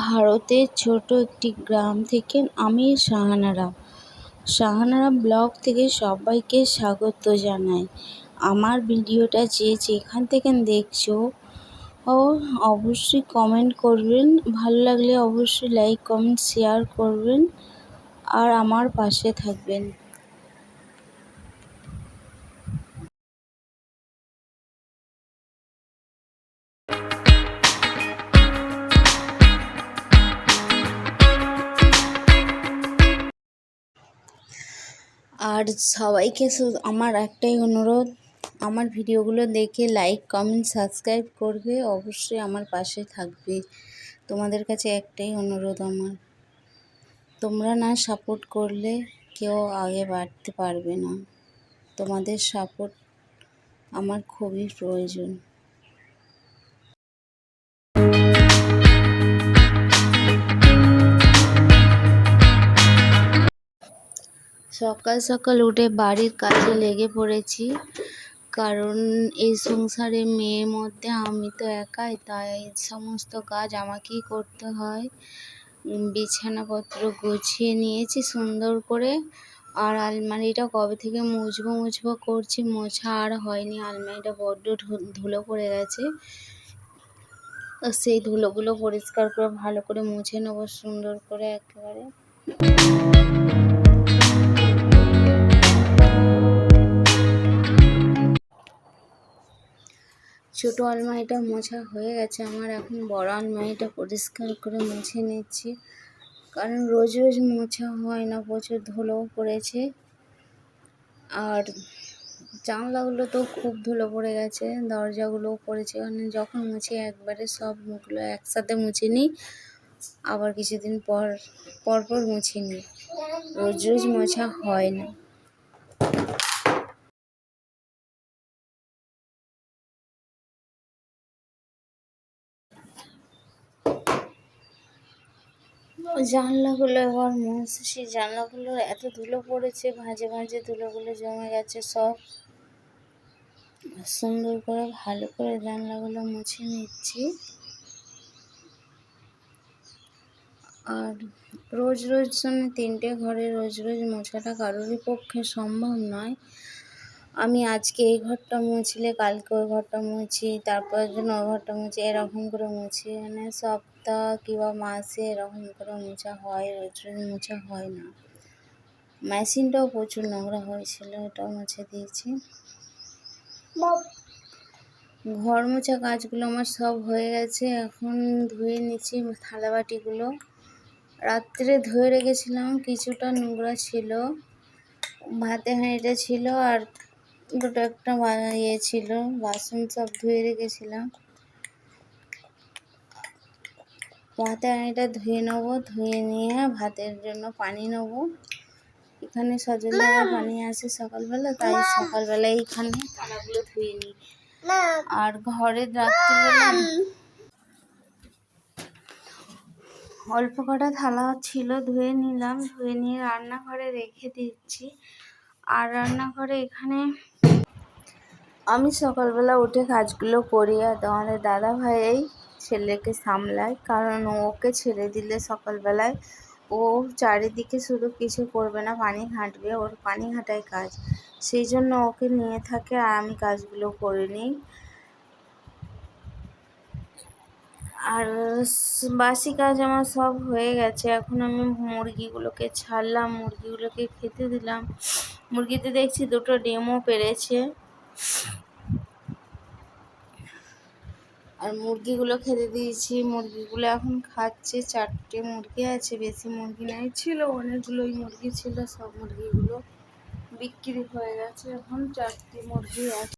ভারতের ছোট একটি গ্রাম থেকে আমি সাহানারা সাহানারা ব্লগ থেকে সবাইকে স্বাগত জানাই। আমার ভিডিওটা যে যেখান থেকে দেখছ, ও অবশ্যই কমেন্ট করবেন। ভালো লাগলে অবশ্যই লাইক কমেন্ট শেয়ার করবেন। আর আমার পাশে থাকবেন। আর সবাইকে আমার একটাই অনুরোধ, আমার ভিডিওগুলো দেখে লাইক কমেন্ট সাবস্ক্রাইব করবে, অবশ্যই আমার পাশে থাকবে। তোমাদের কাছে একটাই অনুরোধ আমার। তোমরা না সাপোর্ট করলে কেউ আগে বাড়তে পারবে না। তোমাদের সাপোর্ট আমার খুবই প্রয়োজন। সকাল সকাল উঠে বাড়ির কাজে লেগে পড়েছি। কারণ এই সংসারে মেয়ের মধ্যে আমি তো একাই, তাই সমস্ত কাজ আমাকেই করতে হয়। বিছানাপত্র গুছিয়ে নিয়েছি সুন্দর করে। আর আলমারিটা কবে থেকে মুছবো মুছবো করছি মোছা আর হয়নি, আলমারিটা বড্ড ধুলো পড়ে গেছে। সেই ধুলোগুলো পরিষ্কার করে ভালো করে মুছে নেব সুন্দর করে একেবারে। ছোটো আলমারিটা মোছা হয়ে গেছে। আমার এখন বড় আলমারিটা পরিষ্কার করে মুছে নিচ্ছি। কারণ রোজ রোজ মোছা হয় না, প্রচুর ধুলোও পড়েছে। আর জানলাগুলো তো খুব ধুলো পড়ে গেছে, দরজাগুলোও পড়েছে। মানে যখন মুছি একবারে সব মুখগুলো একসাথে মুছে নিই, আবার কিছুদিন পর পর পর মুছে নিই। রোজ রোজ মোছা হয় না। জানলাগুলো, এবার মুছছি সেই জানলাগুলো এত ধুলো পড়েছে, ভাঁজে ভাঁজে ধুলোগুলো জমে গেছে সব। সুন্দর করে, ভালো করে জানলাগুলো মুছে নিচ্ছি। আর রোজ রোজ জন্য তিনটে ঘরে রোজ রোজ মোছাটা কারোরই পক্ষে সম্ভব নয়। আমি আজকে এই ঘরটা মুছলে কালকে ওই ঘরটা মুছি, তারপরের দিন ওই ঘরটা মুছি, এরকম করে মুছি। মানে সপ্তাহ কিংবা মাসে এরকম করে মোছা হয়, রোজ রোজ মোছা হয় না। মেশিনটাও প্রচুর নোংরা হয়েছিল ওটাও মুছে দিয়েছি। ঘর মোছা কাজগুলো আমার সব হয়ে গেছে, এখন ধুয়ে নিচ্ছি থালা বাটিগুলো। রাত্রে ধুয়ে রেখেছিলাম, কিছুটা নোংরা ছিল ভাতে হাঁড়িটা ছিল আর দুটো একটা ইয়ে ছিল, বাসন সব ধুয়ে রেখেছিলাম। ভাতের হাঁড়িটা ধুয়ে নেব, ধুয়ে নিয়ে ভাতের জন্য পানি নেব। এখানে সজলদার পানি আসে সকালবেলা, তাই সকালবেলা এইখানে থালাগুলো ধুয়ে নিই। আর ঘরে রাত্রিবেলা অল্প কটা থালা ছিল, ধুয়ে নিলাম, ধুয়ে নিয়ে রান্নাঘরে রেখে দিচ্ছি। আর রান্নাঘরে এখানে আমি সকালবেলা উঠে কাজগুলো করি আর তোমাদের দাদা ভাই এই ছেলেকে সামলায়, কারণ ওকে ছেড়ে দিলে সকালবেলায় ও চারিদিকে শুধু কিছু করবে না, পানি ঘাঁটবে, ওর পানি ঘাঁটাই কাজ। সেই জন্য ওকে নিয়ে থাকে আর আমি কাজগুলো করে নিই। আর বাসি কাজ আমার সব হয়ে গেছে। এখন আমি মুরগিগুলোকে ছাড়লাম, মুরগিগুলোকে খেতে দিলাম। মুরগিতে দেখছি দুটো ডিমও পেরেছে। আর মুরগিগুলো খেতে দিয়েছি। মুরগিগুলো এখন খাচ্ছে। চারটে মুরগি আছে, বেশি মুরগি নাই ছিল, অনেকগুলোই মুরগি ছিল, সব মুরগিগুলো বিক্রি হয়ে গেছে এখন। চারটে মুরগি আছে।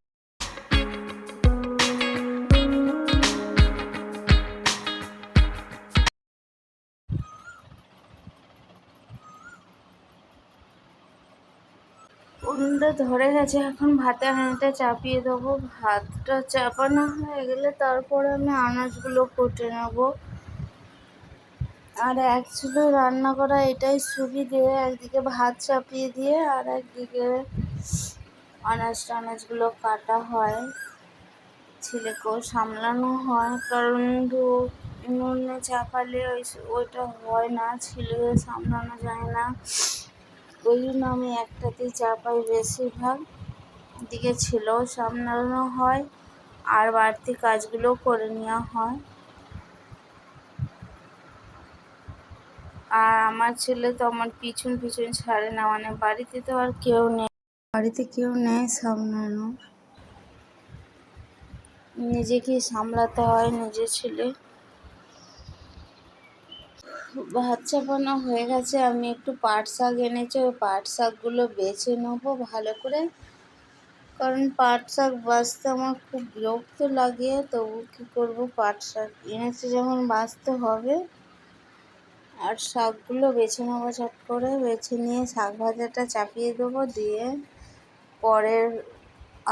উনুনটা ধরে গেছে, এখন ভাতে হাঁড়িটা চাপিয়ে দেবো। ভাতটা চাপানো হয়ে গেলে তারপরে আমি আনাজগুলো কুটে নেব। আর এক অ্যাকচুয়ালি রান্না করা এটাই সুবিধে একদিকে ভাত চাপিয়ে দিয়ে আর একদিকে আনাজ টানাজগুলো কাটা হয়। ছেলেকেও সামলানো হয়, কারণ উনুনে চাপালে ওই ওইটা হয় না ছিলে সামলানো যায় না। ওই জন্য আমি একটাতেই চাপাই বেশিরভাগ দিকে ছিলেও সামলানো হয় আর বাড়তি কাজগুলোও করে নেওয়া হয়। আর আমার ছেলে তো আমার পিছন পিছন ছাড়ে না মানে বাড়িতে তো আর কেউ নেই। বাড়িতে কেউ নেই সামলানো নিজেকেই সামলাতে হয় নিজের ছেলে। ভাত চাপানো হয়ে গেছে, আমি একটু পাট শাক এনেছি, ওই পাট শাকগুলো বেছে নেব ভালো করে। কারণ পাট শাক বাছতে আমার খুব বিরক্ত লাগে, তবু কী করব? পাট শাক এনেছি যখন বাঁচতে হবে। আর শাকগুলো বেছে নেব চট করে, বেছে নিয়ে শাক ভাজাটা চাপিয়ে দেবো, দিয়ে পরের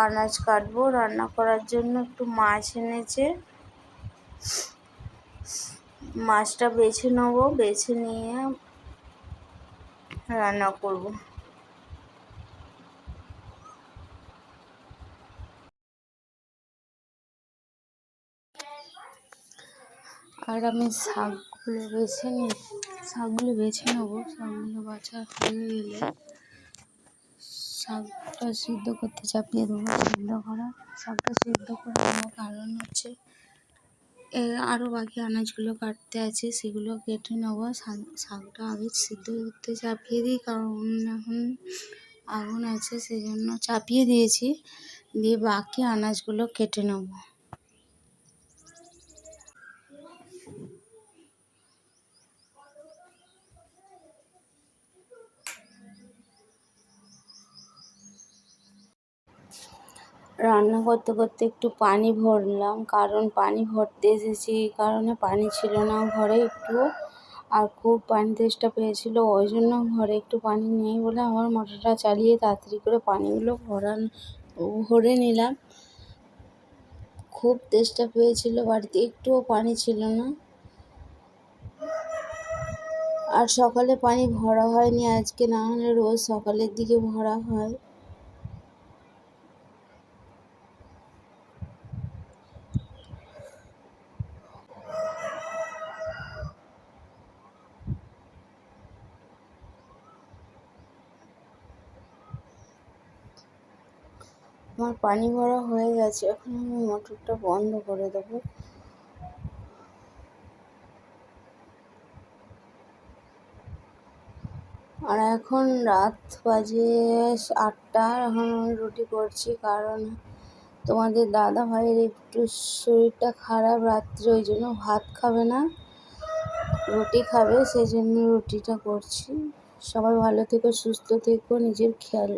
আনাজ কাটবো। রান্না করার জন্য একটু মাছ এনেছে। মাছটা বেছে নেব, বেছে নিয়ে রান্না করব। আর আমি শাকগুলো বেছে নিই শাকগুলো বেছে নেব। শাকগুলো বাছা হয়ে গেলে শাকটা সিদ্ধ করতে চাপিয়ে দেবো। সিদ্ধ করা শাকটা সিদ্ধ করে দেবো কারণ হচ্ছে আরও বাকি আনাজগুলো কাটতে আছে, সেগুলো কেটে নেব। শাক, শাকটা আগে সিদ্ধ করতে চাপিয়ে দিই, কারণ এখন আগুন আছে সেই জন্য চাপিয়ে দিয়েছি। দিয়ে বাকি আনাজগুলো কেটে নেব। রান্না করতে করতে একটু পানি ভরলাম, কারণ পানি ভরতে এসেছি, এই কারণে পানি ছিল না ঘরে একটুও আর খুব পানি তেষ্টা পেয়েছিল, ওই জন্য ঘরে একটু পানি নেই বলে আমার মোটরটা চালিয়ে তাড়াতাড়ি করে পানিগুলো ভরান, ভরে নিলাম। খুব তেষ্টা পেয়েছিল, বাড়িতে একটুও পানি ছিল না। আর সকালে পানি ভরা হয়নি, আজকে না হলে রোজ সকালের দিকে ভরা হয়। আমার পানি ভরা হয়ে গেছে, এখন আমি মোটরটা বন্ধ করে দেবো। আর এখন রাত বাজে আটটা, এখন আমি রুটি করছি কারণ তোমাদের দাদা ভাইয়ের একটু শরীরটা খারাপ রাত্রে, ওই জন্য ভাত খাবে না, রুটি খাবে, সেই জন্য রুটিটা করছি। সবাই ভালো থেকো, সুস্থ থেকো, নিজের খেয়াল